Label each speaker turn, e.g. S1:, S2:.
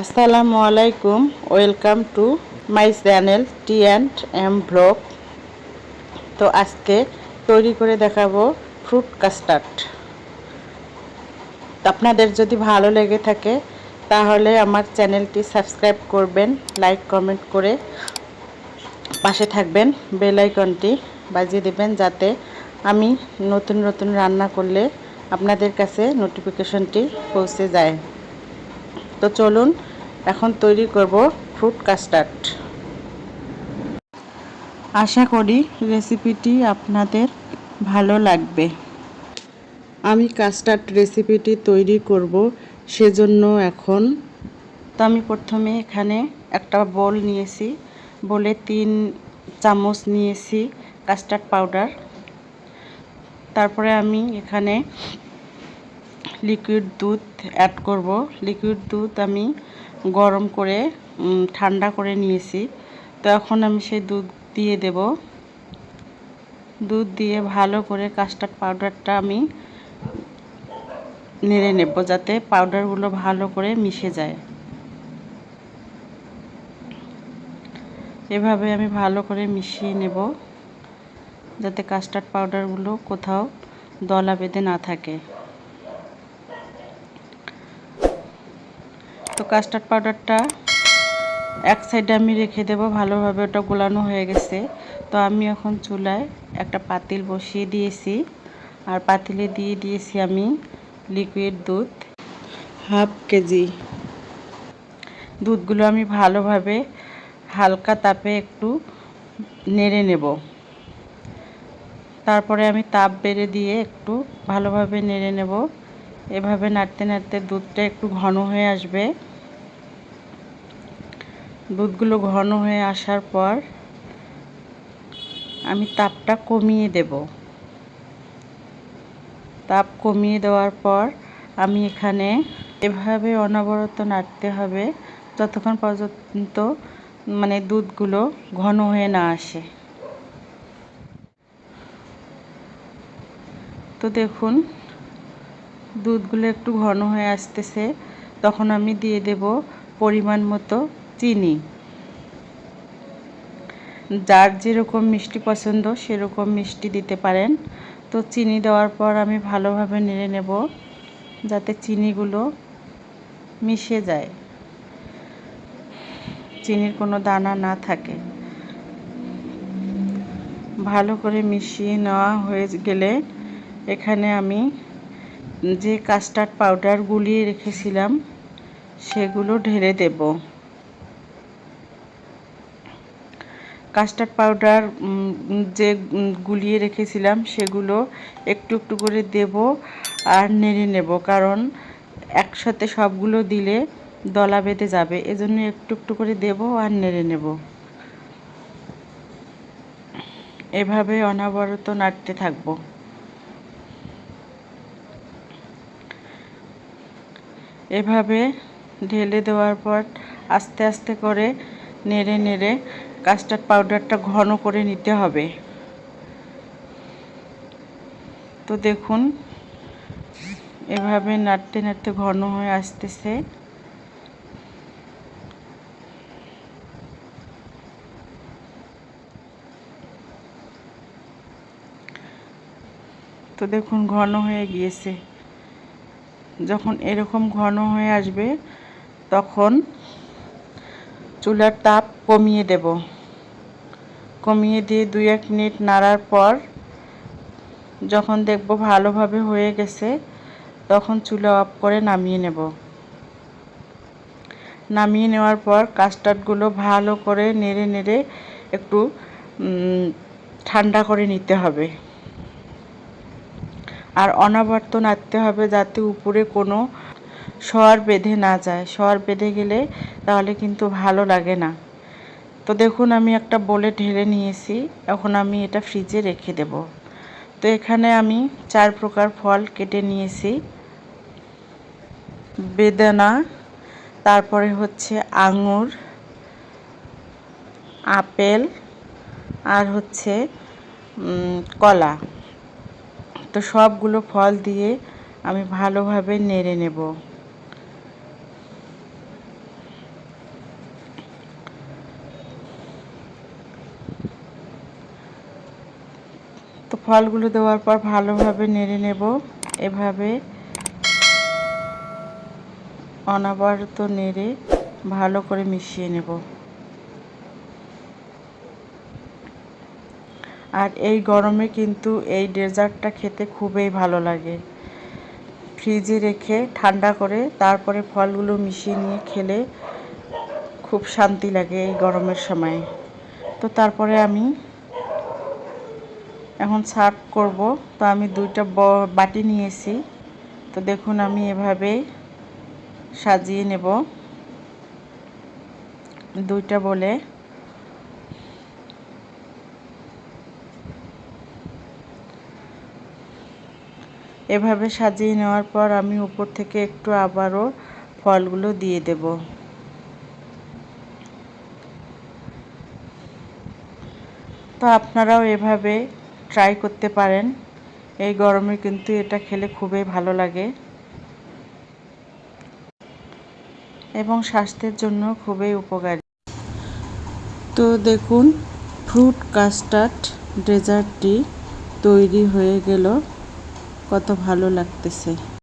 S1: আসসালামু আলাইকুম, welcome to my channel T and M blog. তো আজকে তৈরি করে দেখাবো ফ্রুট কাস্টার্ড। আপনাদের যদি ভালো লেগে থাকে, তাহলে আমার চ্যানেলটি সাবস্ক্রাইব করবেন, লাইক, কমেন্ট করে পাশে থাকবেন, বেল আইকনটি বাজিয়ে দেবেন যাতে আমি নতুন নতুন রান্না করলে আপনাদের কাছে নোটিফিকেশনটি পৌঁছে যায়। তো চলুন এখন তৈরি করব ফ্রুট কাস্টার্ড আশা করি রেসিপিটি আপনাদের ভালো লাগবে। আমি কাস্টার্ড রেসিপিটি তৈরি করব, সেজন্য এখন তো আমি প্রথমে এখানে একটা বোল নিয়েছি। বলে তিন চামচ নিয়েছি কাস্টার্ড পাউডার তারপরে আমি এখানে লিকুইড দুধ অ্যাড করব। লিকুইড দুধ আমি গরম করে ঠান্ডা করে নিয়েছি। তো এখন আমি সেই দুধ দিয়ে দেব। দুধ দিয়ে ভালো করে কাস্টার্ড পাউডারটা আমি নেড়ে নেব যাতে পাউডারগুলো ভালো করে মিশে যায়। এভাবে আমি ভালো করে মিশিয়ে নেব যাতে কাস্টার্ড পাউডারগুলো কোথাও দলা বেঁধে না থাকে। তো কাস্টার্ড পাউডারটা এক সাইডে আমি রেখে দেব, ভালোভাবে ওটা গোলানো হয়ে গেছে। তো আমি এখন চুলায় একটা পাতিল বসিয়ে দিয়েছি, আর পাতিলে দিয়ে দিয়েছি আমি লিকুইড দুধ, হাফ কেজি। দুধগুলো আমি ভালোভাবে হালকা তাপে একটু নেড়ে নেব। তারপরে আমি তাপ বেড়ে দিয়ে একটু ভালোভাবে নেড়ে নেব। এভাবে নাড়তে নাড়তে দুধটা একটু ঘন হয়ে আসবে। দুধগুলো ঘন হয়ে আসার পর আমি তাপটা কমিয়ে দেব। তাপ কমিয়ে দেওয়ার পর আমি এখানে এভাবে অনবরত নাড়তে হবে যতক্ষণ পর্যন্ত মানে দুধগুলো ঘন হয়ে না আসে। তো দেখুন, দুধগুলো একটু ঘন হয়ে আসতেছে। তখন আমি দিয়ে দেব পরিমাণ মতো চিনি যার যেরকম মিষ্টি পছন্দ, সেরকম মিষ্টি দিতে পারেন। তো চিনি দেওয়ার পর আমি ভালোভাবে নেড়ে নেব, যাতে চিনিগুলো মিশে যায়। চিনির কোনো দানা না থাকে। ভালো করে মিশিয়ে নেওয়া হয়ে গেলে এখানে আমি যে কাস্টার্ড পাউডার গুলিয়ে রেখেছিলাম, সেগুলো ঢেলে দেব। কাস্টার্ড পাউডার যে গুলিয়ে রেখেছিলাম, সেগুলো একটু একটু করে দেব আর নেড়ে নেব। কারণ একসাথে সবগুলো দিলে দলা বেঁধে যাবে। এজন্য একটু একটু করে দেব আর নেড়ে নেব। এভাবে অনাবরত নাড়তে থাকব। এভাবে ঢেলে দেওয়ার পর আস্তে আস্তে করে নেড়ে নেড়ে কাস্টার্ড পাউডারটা ঘন করে নিতে হবে। তো দেখুন, এভাবে নাড়তে নাড়তে ঘন হয়ে আসতেছে। তো দেখুন, ঘন হয়ে গিয়েছে। যখন এরকম ঘন হয়ে আসবে, তখন চুলার তাপ কমিয়ে দেব। কমিয়ে দিয়ে দুই এক মিনিট নাড়ার পর যখন দেখব ভালোভাবে হয়ে গেছে, তখন চুলা অফ করে নামিয়ে নেব। নামিয়ে নেওয়ার পর কাস্টার্ডগুলো ভালো করে নেড়ে নেড়ে একটু ঠান্ডা করে নিতে হবে। আর অনাবর্ত নাড়তে হবে যাতে উপরে কোনো শর বেঁধে না যায়। শর বেঁধে গেলে তাহলে কিন্তু ভালো লাগে না। তো দেখুন, আমি একটা বলে ঢেলে নিয়েছি। এখন আমি এটা ফ্রিজে রেখে দেব। তো এখানে আমি চার প্রকার ফল কেটে নিয়েছি। বেদানা, তারপরে হচ্ছে আঙুর, আপেল, আর হচ্ছে কলা। তো সবগুলো ফল দিয়ে আমি ভালোভাবে নেড়ে নেব। ফলগুলো দেওয়ার পর ভালোভাবে নেড়ে নেব। এভাবে অনবরত নেড়ে ভালো করে মিশিয়ে নেব। আর এই গরমে কিন্তু এই ডেজার্টটা খেতে খুবই ভালো লাগে। ফ্রিজে রেখে ঠান্ডা করে তারপরে ফলগুলো মিশিয়ে নিয়ে খেলে খুব শান্তি লাগে এই গরমের সময়। তো তারপরে আমি এখন সার্ভ করব। তো আমি দুইটা বাটি নিয়েছি। তো দেখুন আমি এভাবে সাজিয়ে নেব। দুইটা বলে। এভাবে সাজিয়ে নেওয়ার পর আমি উপর থেকে একটু আবারও ফলগুলো দিয়ে দেব। তো আপনারাও এভাবে ট্রাই করতে পারেন। এই গরমে কিন্তু এটা খেলে খুবই ভালো লাগে। এবং স্বাস্থ্যের জন্য খুবই উপকারী। তো দেখুন ফ্রুট কাস্টার্ড ডেজার্টটি তৈরি হয়ে গেল। কত ভালো লাগতেছে।